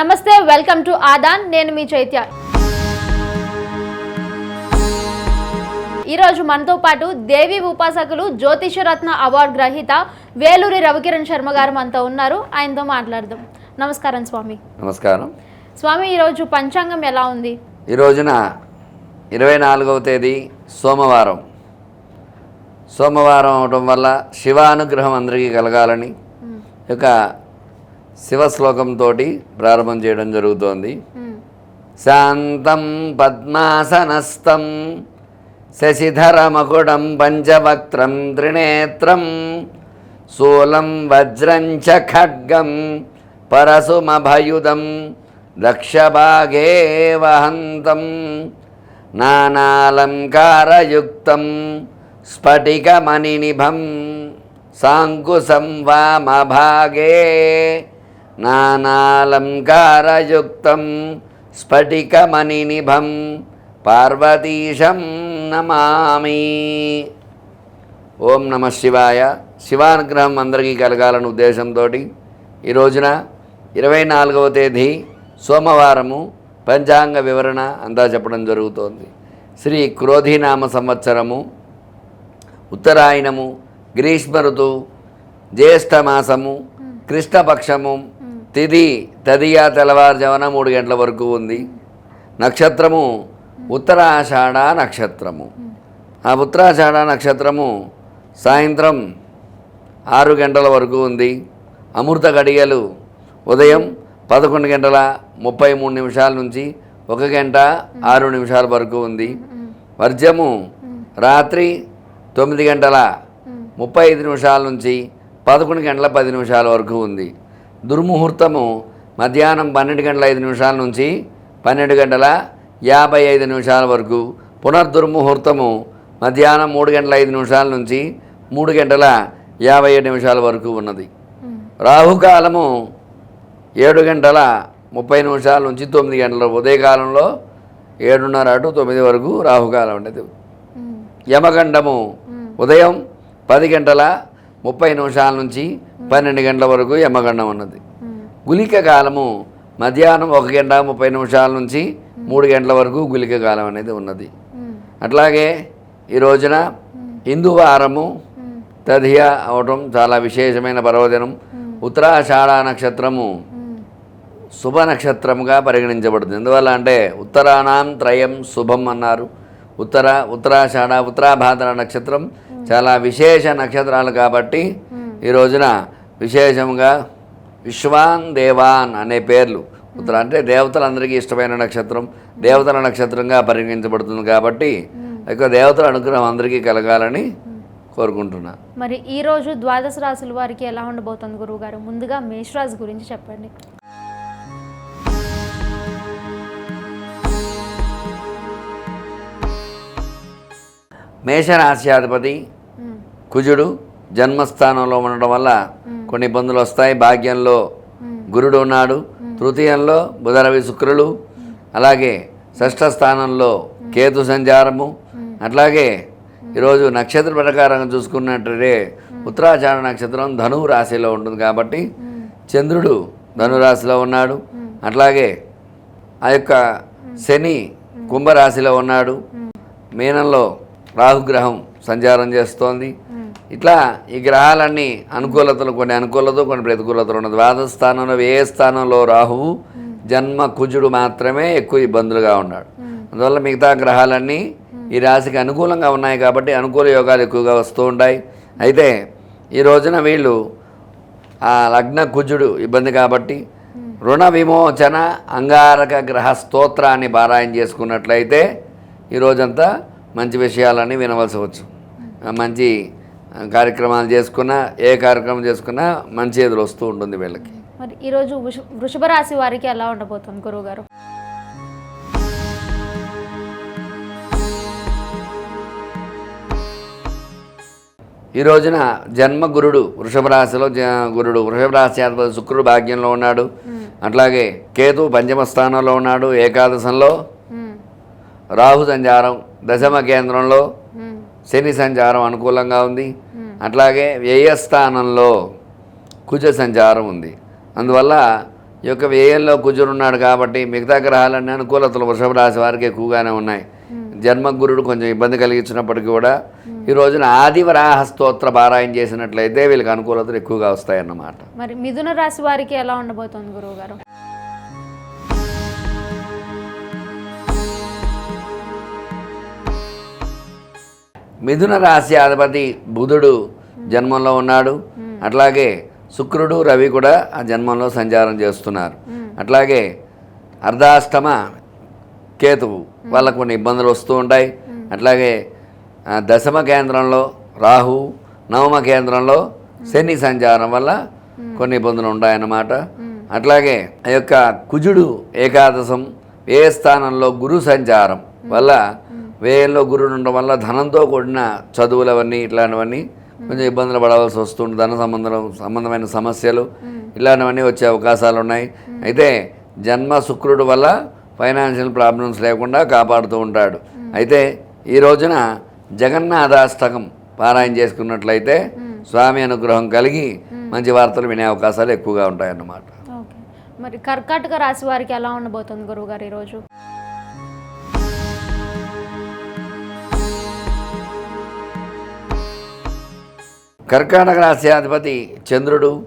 నమస్తే welcome to Aadan. నేను మీ చైత్య. ఈరోజు మనతో పాటు దేవి ఉపాసకులు జ్యోతిషరత్న అవార్డు గ్రహీత వేలూరి రవికిరణ్ శర్మ గారు మనతో ఉన్నారు. ఆయనతో మాట్లాడదాం. నమస్కారం స్వామి. నమస్కారం. స్వామి ఈరోజు పంచాంగం ఎలా ఉంది? ఈ రోజున ఇరవై నాలుగవ తేదీ సోమవారం. సోమవారం అవటం వల్ల శివానుగ్రహం అందరికీ కలగాలని ఈ శివ శ్లోకంతో ప్రారంభం చేయడం జరుగుతోంది. శాంతం పద్మాసనస్థం శశిధరమకుడం పంచవక్త్రం త్రినేత్రం శూలం వజ్రం చ ఖడ్గం పరశుమభయుదం దక్షభాగే వహంతం నానాలంకారయుక్తం స్ఫటికమణినిభం సాంకుశం వామభాగే నానాలంకారయుక్తం స్ఫటికమణినిభం పార్వతీశం నమామి ఓం నమ శివాయ. శివానుగ్రహం అందరికీ కలగాలని ఉద్దేశంతో ఈ రోజున ఇరవై నాలుగవ తేదీ సోమవారము పంచాంగ వివరణ అంతా చెప్పడం జరుగుతోంది. శ్రీ క్రోధీనామ సంవత్సరము ఉత్తరాయణము గ్రీష్మ ఋతువు జ్యేష్ఠమాసము కృష్ణపక్షము తిది తదియా తెల్లవారుజామున మూడు గంటల వరకు ఉంది. నక్షత్రము ఉత్తరాషాఢ నక్షత్రము. ఆ ఉత్తరాషాఢ నక్షత్రము సాయంత్రం ఆరు గంటల వరకు ఉంది. అమృత గడియలు ఉదయం పదకొండు గంటల ముప్పై మూడు నిమిషాల నుంచి ఒక గంట ఆరు నిమిషాల వరకు ఉంది. వర్జము రాత్రి తొమ్మిది గంటల ముప్పై ఐదు నిమిషాల నుంచి పదకొండు గంటల పది నిమిషాల వరకు ఉంది. దుర్ముహూర్తము మధ్యాహ్నం పన్నెండు గంటల ఐదు నిమిషాల నుంచి పన్నెండు గంటల యాభై ఐదు నిమిషాల వరకు పునర్దుర్ముహూర్తము మధ్యాహ్నం మూడు గంటల ఐదు నిమిషాల నుంచి మూడు గంటల యాభై ఏడు నిమిషాల వరకు ఉన్నది. రాహుకాలము ఏడు గంటల ముప్పై నిమిషాల నుంచి తొమ్మిది గంటల ఉదయకాలంలో ఏడున్నర అటు తొమ్మిది వరకు రాహుకాలం ఉండేది. యమగండము ఉదయం పది గంటల ముప్పై నిమిషాల నుంచి పన్నెండు గంటల వరకు యమగండం ఉన్నది. గులిక కాలము మధ్యాహ్నం ఒక గంట ముప్పై నిమిషాల నుంచి మూడు గంటల వరకు గులిక కాలం అనేది ఉన్నది. అట్లాగే ఈ రోజున హిందూ వారము తదియ అవటం చాలా విశేషమైన పర్వదినం. ఉత్తరాషాఢ నక్షత్రము శుభ నక్షత్రముగా పరిగణించబడుతుంది. ఎందువల్ల అంటే ఉత్తరాణం త్రయం శుభం అన్నారు. ఉత్తర ఉత్తరాషాఢ ఉత్తరాభాద్ర నక్షత్రం చాలా విశేష నక్షత్రాలు కాబట్టి ఈ రోజున విశేషంగా విశ్వాన్ దేవాన్ అనే పేర్లు. ఉత్తర అంటే దేవతలందరికీ ఇష్టమైన నక్షత్రం. దేవతల నక్షత్రంగా పరిగణించబడుతుంది కాబట్టి యొక్క దేవతల అనుగ్రహం అందరికీ కలగాలని కోరుకుంటున్నా. మరి ఈ రోజు ద్వాదశ రాశుల వారికి ఎలా ఉండబోతుంది గురువుగారు? ముందుగా మేషరాశి గురించి చెప్పండి. మేషరాశ్యాధిపతి. కుజుడు జన్మస్థానంలో ఉండడం వల్ల కొన్ని ఇబ్బందులు వస్తాయి. భాగ్యంలో గురుడు ఉన్నాడు. తృతీయంలో బుధరవి శుక్రులు. అలాగే షష్ఠ స్థానంలో కేతు సంచారము. అట్లాగే ఈరోజు నక్షత్ర ప్రకారం చూసుకున్నట్టే ఉత్తరాచార నక్షత్రం ధనువు రాశిలో ఉంటుంది కాబట్టి చంద్రుడు ధనురాశిలో ఉన్నాడు. అట్లాగే ఆ యొక్క శని కుంభరాశిలో ఉన్నాడు. మీనంలో రాహుగ్రహం సంచారం చేస్తోంది. ఇట్లా ఈ గ్రహాలన్నీ అనుకూలతలు కొన్ని అనుకూలత కొన్ని ప్రతికూలతలు ఉన్నది. ద్వాదశ స్థానంలో ఏ స్థానంలో రాహువు జన్మ కుజుడు మాత్రమే ఎక్కువ ఇబ్బందులుగా ఉన్నాడు. అందువల్ల మిగతా గ్రహాలన్నీ ఈ రాశికి అనుకూలంగా ఉన్నాయి కాబట్టి అనుకూల యోగాలు ఎక్కువగా వస్తూ ఉంటాయి. అయితే ఈ రోజున వీళ్ళు ఆ లగ్న కుజుడు ఇబ్బంది కాబట్టి రుణ విమోచన అంగారక గ్రహ స్తోత్రాన్ని పారాయణ చేసుకున్నట్లయితే ఈ రోజంతా మంచి విషయాలన్నీ వినవలసి వచ్చు. ఆ మంచి కార్యక్రమాలు చేసుకున్నా ఏ కార్యక్రమం చేసుకున్నా మంచి ఎదురు వస్తూ ఉంటుంది వీళ్ళకి. మరి ఈరోజు వృష వృషభ రాశి వారికి ఎలా ఉండబోతుంది గురువుగారు ఈ రోజున జన్మ గురుడు వృషభ రాశిలో గురుడు వృషభ రాశి శుక్రుడు భాగ్యంలో ఉన్నాడు. అట్లాగే కేతు పంచమ స్థానంలో ఉన్నాడు. ఏకాదశంలో. రాహు సంచారం దశమ కేంద్రంలో. శని సంచారం అనుకూలంగా ఉంది. అట్లాగే వ్యయస్థానంలో కుజ సంచారం ఉంది. అందువల్ల ఈ యొక్క వ్యయంలో కుజురున్నాడు కాబట్టి మిగతా గ్రహాలన్నీ అనుకూలతలు వృషభ రాశి వారికి ఎక్కువగానే ఉన్నాయి. జన్మగురుడు కొంచెం ఇబ్బంది కలిగించినప్పటికీ కూడా ఈ రోజున ఆదివరాహ స్తోత్ర పారాయణ చేసినట్లయితే వీళ్ళకి అనుకూలతలు ఎక్కువగా వస్తాయన్నమాట. మరి మిథున రాశి వారికి ఎలా ఉండబోతోంది గురువు గారు మిథున రాశి అధిపతి బుధుడు జన్మంలో ఉన్నాడు. అట్లాగే శుక్రుడు రవి కూడా ఆ జన్మంలో సంచారం చేస్తున్నారు. అట్లాగే అర్ధాష్టమ కేతువు వాళ్ళకు కొన్ని ఇబ్బందులు వస్తూ ఉంటాయి. అట్లాగే దశమ కేంద్రంలో రాహు నవమ కేంద్రంలో శని సంచారం వల్ల కొన్ని ఇబ్బందులు ఉంటాయన్నమాట. అట్లాగే ఆ యొక్క కుజుడు ఏకాదశం ఏ స్థానంలో గురు సంచారం వల్ల వ్యయంలో గురుడు ఉండడం వల్ల ధనంతో కూడిన చదువులు అవన్నీ ఇట్లాంటివన్నీ కొంచెం ఇబ్బందులు పడవలసి వస్తుంది ధన సంబంధం సంబంధమైన సమస్యలు ఇలాంటివన్నీ వచ్చే అవకాశాలు ఉన్నాయి అయితే జన్మ శుక్రుడు వల్ల ఫైనాన్షియల్ ప్రాబ్లమ్స్ లేకుండా కాపాడుతూ ఉంటాడు. అయితే ఈ రోజున జగన్నాథాష్టకం పారాయణ చేసుకున్నట్లయితే స్వామి అనుగ్రహం కలిగి మంచి వార్తలు వినే అవకాశాలు ఎక్కువగా ఉంటాయన్నమాట. ఓకే. మరి కర్కాటక రాశి వారికి ఎలా ఉండబోతుంది గురువు గారు ఈరోజు? కర్కాటక రాశి అధిపతి చంద్రుడు.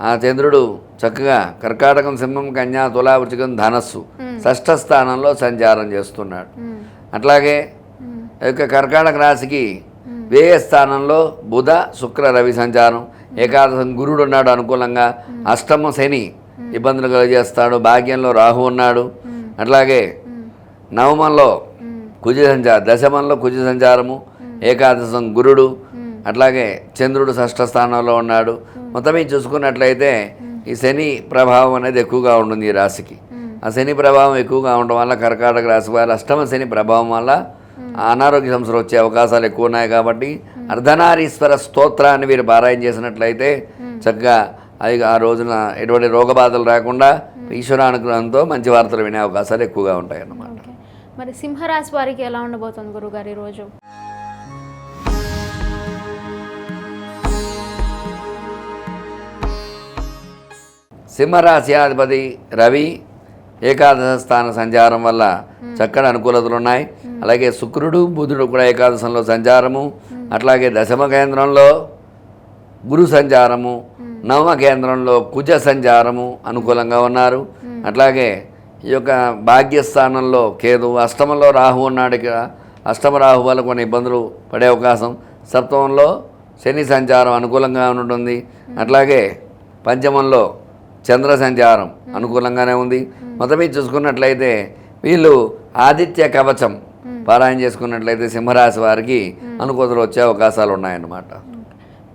ఆ చంద్రుడు చక్కగా కర్కాటకం సింహం కన్యా తులా వృచికం ధనస్సు షష్ఠ స్థానంలో సంచారం చేస్తున్నాడు. అట్లాగే ఈ యొక్క కర్కాటక రాశికి వ్యయ స్థానంలో బుధ శుక్ర రవి సంచారం. ఏకాదశం గురుడు ఉన్నాడు అనుకూలంగా. అష్టమ శని ఇబ్బందులు కలిగజేస్తాడు. భాగ్యంలో రాహు ఉన్నాడు. అట్లాగే నవమంలో కుజ సంచారం దశమంలో కుజ సంచారము. ఏకాదశం గురుడు. అట్లాగే చంద్రుడు షష్ఠ స్థానంలో ఉన్నాడు. మొత్తం మీద చూసుకున్నట్లయితే ఈ శని ప్రభావం అనేది ఎక్కువగా ఉంటుంది ఈ రాశికి. ఆ శని ప్రభావం ఎక్కువగా ఉండడం వల్ల కర్కాటక రాశి వారి అష్టమ శని ప్రభావం వల్ల అనారోగ్య సమస్యలు వచ్చే అవకాశాలు ఎక్కువ ఉన్నాయి కాబట్టి అర్ధనారీశ్వర స్తోత్రాన్ని వీరు పారాయణ చేసినట్లయితే చక్కగా అది ఆ రోజున ఎటువంటి రోగ బాధలు రాకుండా ఈశ్వరానుగ్రహంతో మంచి వార్తలు వినే అవకాశాలు ఎక్కువగా ఉంటాయి అన్నమాట మరి సింహరాశి వారికి ఎలా ఉండబోతుంది గురువు గారు ఈరోజు సింహరాశి అధిపతి రవి ఏకాదశ స్థాన సంచారం వల్ల చక్కటి అనుకూలతలు ఉన్నాయి. అలాగే శుక్రుడు బుధుడు కూడా ఏకాదశంలో సంచారము. అట్లాగే దశమ కేంద్రంలో గురు సంచారము. నవమ కేంద్రంలో కుజ సంచారము అనుకూలంగా ఉన్నారు. అట్లాగే ఈ యొక్క భాగ్యస్థానంలో కేతు అష్టమంలో రాహు ఉన్నాడు ఇక్కడ. అష్టమ రాహు వల్ల కొన్ని ఇబ్బందులు పడే అవకాశం. సప్తమంలో శని సంచారం అనుకూలంగా ఉంటుంది అట్లాగే పంచమంలో చంద్ర సంచారం అనుకూలంగానే ఉంది. మొత్తం మీద చూసుకున్నట్లయితే వీళ్ళు ఆదిత్య కవచం పారాయణ చేసుకున్నట్లయితే సింహరాశి వారికి అనుకూలతలు వచ్చే అవకాశాలు ఉన్నాయన్నమాట.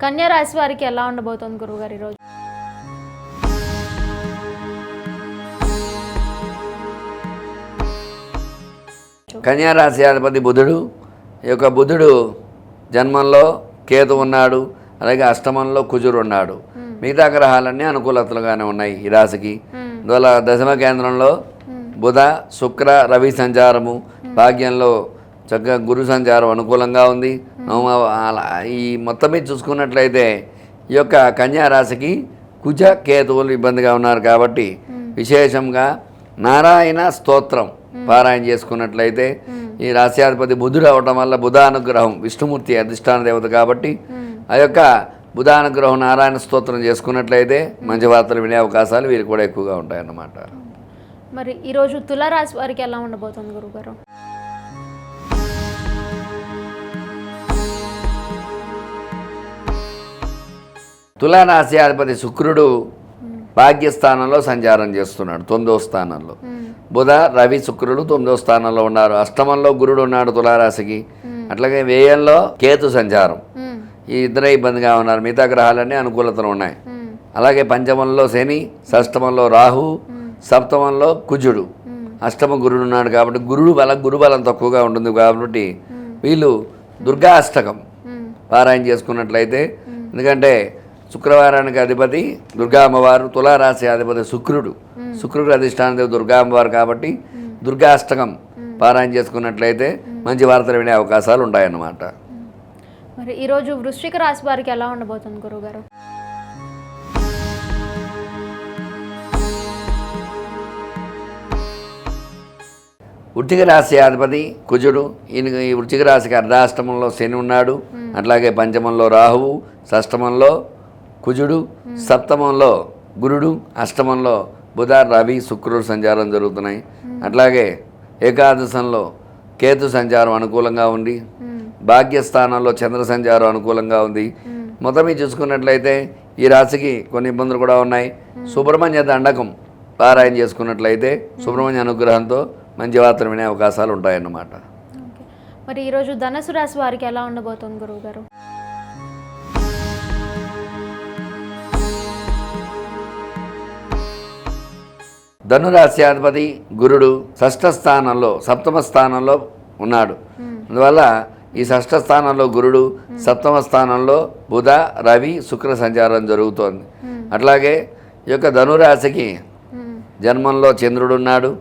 కన్యా రాశి వారికి ఎలా ఉండబోతుంది గురువు గారు ఈరోజు? కన్యారాశి అధిపతి బుధుడు. ఈ యొక్క బుధుడు జన్మంలో కేతు ఉన్నాడు. అలాగే అష్టమంలో కుజుడు ఉన్నాడు. మిగతా గ్రహాలన్నీ అనుకూలతలుగానే ఉన్నాయి ఈ రాశికి. అందువల్ల దశమ కేంద్రంలో బుధ శుక్ర రవి సంచారము భాగ్యంలో చక్కగా గురు సంచారం అనుకూలంగా ఉంది. ఈ మొత్తం మీద చూసుకున్నట్లయితే ఈ యొక్క కన్యా రాశికి కుజ కేతువులు ఇబ్బందిగా ఉన్నారు కాబట్టి విశేషంగా నారాయణ స్తోత్రం పారాయణ చేసుకున్నట్లయితే ఈ రాశ్యాధిపతి బుధుడు అవటం వల్ల బుధానుగ్రహం విష్ణుమూర్తి అధిష్టాన దేవత కాబట్టి ఆ యొక్క బుధానుగ్రహం నారాయణ స్తోత్రం చేసుకున్నట్లయితే మంచి వార్తలు వినే అవకాశాలు వీరికి కూడా ఎక్కువగా ఉంటాయన్నమాట. మరి ఈరోజు తులారాశి వారికి ఎలా ఉండబోతుంది గురువు గారు తులారాశి అధిపతి శుక్రుడు భాగ్యస్థానంలో సంచారం చేస్తున్నాడు తొమ్మిదో స్థానంలో. బుధ రవి శుక్రుడు తొమ్మిదో స్థానంలో ఉన్నారు. అష్టమంలో గురుడు ఉన్నాడు తులారాశికి. అట్లాగే వ్యయంలో కేతు సంచారం. ఈ ఇద్దరే ఇబ్బందిగా ఉన్నారు. మిగతా గ్రహాలన్నీ అనుకూలతలు ఉన్నాయి. అలాగే పంచమంలో శని షష్టమంలో రాహు సప్తమంలో కుజుడు. అష్టమ గురుడు ఉన్నాడు కాబట్టి గురుడు బలం గురుబలం తక్కువగా ఉంటుంది కాబట్టి వీళ్ళు దుర్గా అష్టకం. పారాయణ చేసుకున్నట్లయితే ఎందుకంటే శుక్రవారానికి అధిపతి దుర్గా అమ్మవారు తులారాశి అధిపతి శుక్రుడు. శుక్రుడు అధిష్టాన దుర్గా అమ్మవారు కాబట్టి దుర్గా అష్టకం పారాయణ చేసుకున్నట్లయితే మంచి వార్తలు వినే అవకాశాలు ఉంటాయన్నమాట. మరి ఈరోజు వృశ్చిక రాశి వారికి ఎలా ఉండబోతుంది గురువుగారు? వృత్తిక రాశి అధిపతి కుజుడు ఈయన ఈ వృత్తిక రాశికి అర్ధాష్టమంలో శని ఉన్నాడు. అట్లాగే పంచమంలో రాహువు షష్టమంలో కుజుడు సప్తమంలో గురుడు అష్టమంలో బుధ రవి శుక్రుడు సంచారం జరుగుతున్నాయి. అట్లాగే ఏకాదశంలో కేతు సంచారం అనుకూలంగా ఉంది. భాగ్యస్థానంలో చంద్ర సంచారం అనుకూలంగా ఉంది. మొత్తం మీద చూసుకున్నట్లయితే ఈ రాశికి కొన్ని ఇబ్బందులు కూడా ఉన్నాయి. సుబ్రహ్మణ్య దండకం పారాయణ చేసుకున్నట్లయితే సుబ్రహ్మణ్య అనుగ్రహంతో మంచి వార్తలు వినే అవకాశాలు ఉంటాయన్నమాట. మరి ఈరోజు ధనుసు రాశి వారికి ఎలా ఉండబోతుంది గురువు గారు ధనురాశ్యాధిపతి గురుడు షష్ఠ స్థానంలో సప్తమ స్థానంలో ఉన్నాడు. అందువల్ల ఈ షష్ఠ స్థానంలో గురుడు సప్తమ స్థానంలో బుధ రవి శుక్ర సంచారం జరుగుతోంది. అట్లాగే ఈ యొక్క ధనురాశికి జన్మంలో చంద్రుడున్నాడు.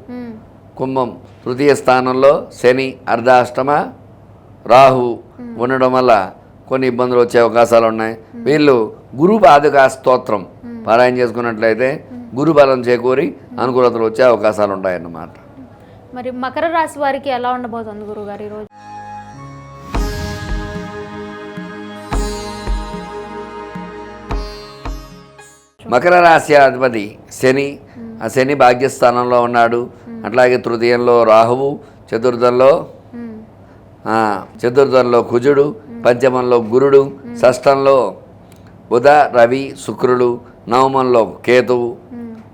కుంభం తృతీయ స్థానంలో శని అర్ధాష్టమ రాహు ఉండడం వల్ల కొన్ని ఇబ్బందులు వచ్చే అవకాశాలు ఉన్నాయి. వీళ్ళు గురు పాదుకా స్తోత్రం పారాయణ చేసుకున్నట్లయితే గురు బలం చేకూరి అనుకూలతలు వచ్చే అవకాశాలు ఉంటాయన్నమాట. మరి మకర రాశి వారికి ఎలా ఉండబోతుంది గురుగారు ఈరోజు? మకర రాశి అధిపతి శని ఆ శని భాగ్యస్థానంలో ఉన్నాడు. అట్లాగే తృతీయంలో రాహువు చతుర్థంలో చతుర్థంలో కుజుడు పంచమంలో గురుడు షష్టంలో బుధ రవి శుక్రుడు నవమంలో కేతువు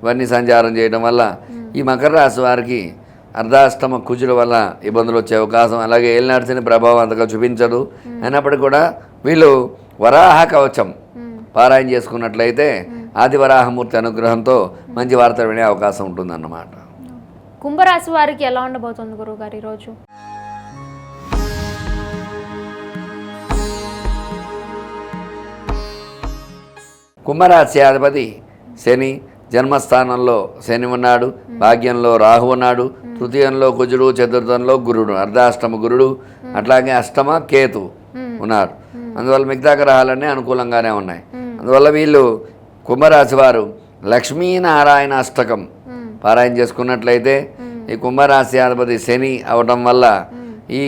ఇవన్నీ సంచారం చేయడం వల్ల ఈ మకర రాశి వారికి అర్ధాష్టమ కుజుల వల్ల ఇబ్బందులు వచ్చే అవకాశం. అలాగే ఏలినాడ్సిన ప్రభావం అంతగా చూపించదు. అయినప్పటికీ కూడా వీళ్ళు వరాహ కవచం పారాయణ చేసుకున్నట్లయితే ఆదివరాహమూర్తి అనుగ్రహంతో మంచి వార్తలు వినే అవకాశం ఉంటుందన్నమాట. కుంభరాశి వారికి ఎలా ఉండబోతుంది గురువు గారు ఈరోజు? కుంభరాశి అధిపతి శని జన్మస్థానంలో శని ఉన్నాడు భాగ్యంలో రాహు ఉన్నాడు తృతీయంలో కుజుడు చతుర్థంలో గురుడు అర్ధాష్టమ గురుడు అట్లాగే అష్టమ కేతు ఉన్నాడు అందువల్ల మిగతా గ్రహాలన్నీ అనుకూలంగానే ఉన్నాయి. అందువల్ల వీళ్ళు కుంభరాశి వారు లక్ష్మీనారాయణ అష్టకం పారాయణ చేసుకున్నట్లయితే ఈ కుంభరాశి అధిపతి శని అవడం వల్ల ఈ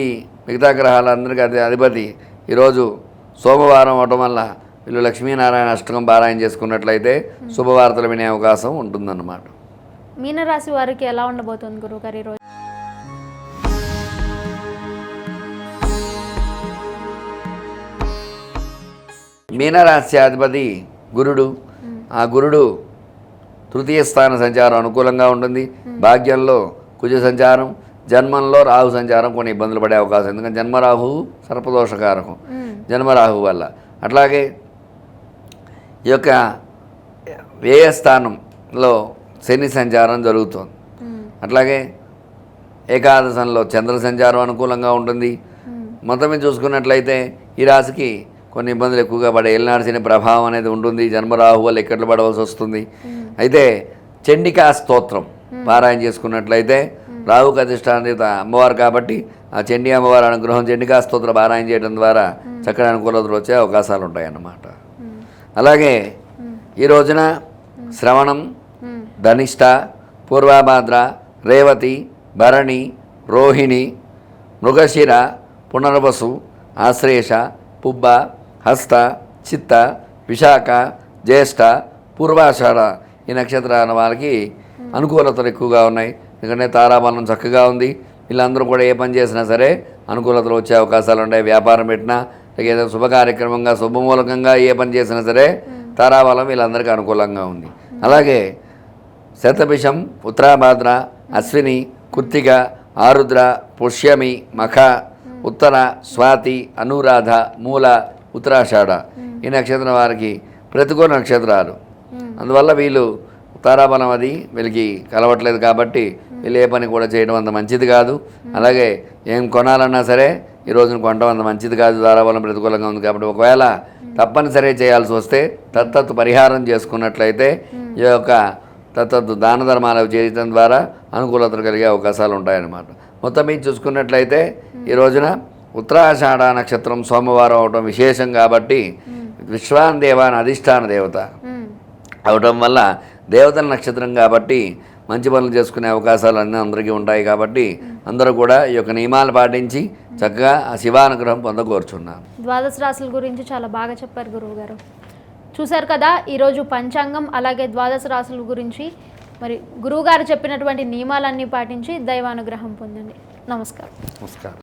మిగతా గ్రహాలందరికీ అధి అధిపతి ఈరోజు సోమవారం అవడం వల్ల వీళ్ళు లక్ష్మీనారాయణ అష్టకం పారాయణ చేసుకున్నట్లయితే శుభవార్తలు వినే అవకాశం ఉంటుందన్నమాట. మీనరాశి వారికి ఎలా ఉండబోతుంది గురువు గారు ఈరోజు? మీనరాశి అధిపతి గురుడు గురుడు తృతీయ స్థాన సంచారం అనుకూలంగా ఉంటుంది. భాగ్యంలో కుజ సంచారం జన్మంలో రాహు సంచారం కొన్ని ఇబ్బందులు పడే అవకాశం. ఎందుకంటే జన్మరాహు సర్పదోషకారకం. జన్మరాహు వల్ల. అట్లాగే ఈ యొక్క వ్యయ స్థానంలో శని సంచారం జరుగుతుంది. అట్లాగే ఏకాదశంలో చంద్ర సంచారం అనుకూలంగా ఉంటుంది. మొత్తం మీద చూసుకున్నట్లయితే ఈ రాశికి కొన్ని ఇబ్బందులు ఎక్కువగా పడే ఏలినాడు శని ప్రభావం అనేది ఉంటుంది. జన్మరాహు వల్ల ఎక్కట్లు పడవలసి వస్తుంది. అయితే చండికా స్తోత్రం పారాయణ చేసుకున్నట్లయితే రాహుకు అధిష్టానత అమ్మవారు కాబట్టి ఆ చండీ అమ్మవారి అనుగ్రహం చండికా స్తోత్ర పారాయణ చేయడం ద్వారా చక్కటి అనుకూలతలు వచ్చే అవకాశాలు ఉంటాయన్నమాట. అలాగే ఈ రోజున శ్రవణం ధనిష్ట పూర్వభాద్ర రేవతి భరణి రోహిణి మృగశిర పునర్వసు ఆశ్లేష పుబ్బ హస్త చిత్త విశాఖ జ్యేష్ఠ పూర్వాషాఢ ఈ నక్షత్రాల వాళ్ళకి అనుకూలతలు ఎక్కువగా ఉన్నాయి. ఎందుకంటే తారాబలం చక్కగా ఉంది. వీళ్ళందరూ కూడా ఏ పని చేసినా సరే అనుకూలతలు వచ్చే అవకాశాలు ఉన్నాయి వ్యాపారం పెట్టినా లేక ఏదో శుభ కార్యక్రమంగా శుభమూలకంగా ఏ పని చేసినా సరే తారాబలం వీళ్ళందరికీ అనుకూలంగా ఉంది. అలాగే శతభిషం ఉత్తరాభాద్ర అశ్విని కుర్తిక ఆరుద్ర పుష్యమి మఖ ఉత్తర స్వాతి అనురాధ మూల ఉత్తరాషాఢ. ఈ నక్షత్రం వారికి ప్రతికూల నక్షత్రాలు. అందువల్ల వీళ్ళు తారాబలం అది వీళ్ళకి కలవట్లేదు కాబట్టి వీళ్ళు ఏ పని కూడా చేయడం అంత మంచిది కాదు. అలాగే ఏం కొనాలన్నా సరే ఈ రోజున కొనడం అంత మంచిది కాదు. తారాబలం ప్రతికూలంగా ఉంది కాబట్టి ఒకవేళ తప్పనిసరి చేయాల్సి వస్తే తత్తత్తు పరిహారం చేసుకున్నట్లయితే ఈ యొక్క తత్తత్తు దాన ధర్మాలు చేయడం ద్వారా అనుకూలతలు కలిగే అవకాశాలు ఉంటాయన్నమాట. మొత్తం మీద చూసుకున్నట్లయితే ఈ రోజున ఉత్తరాషాఢ నక్షత్రం సోమవారం అవడం విశేషం కాబట్టి విశ్వాన్ దేవాన్ అధిష్టాన దేవత. అవటం వల్ల దేవతల నక్షత్రం కాబట్టి మంచి పనులు చేసుకునే అవకాశాలు అన్నీ అందరికీ ఉంటాయి కాబట్టి అందరూ కూడా ఈ యొక్క నియమాలు పాటించి చక్కగా ఆ శివానుగ్రహం పొందకూర్చున్నాను ద్వాదశ రాశుల గురించి చాలా బాగా చెప్పారు గురువు గారు చూశారు కదా ఈరోజు పంచాంగం అలాగే ద్వాదశ రాశుల గురించి. మరి గురువుగారు చెప్పినటువంటి నియమాలన్నీ పాటించి దైవానుగ్రహం పొందండి. నమస్కారం. నమస్కారం.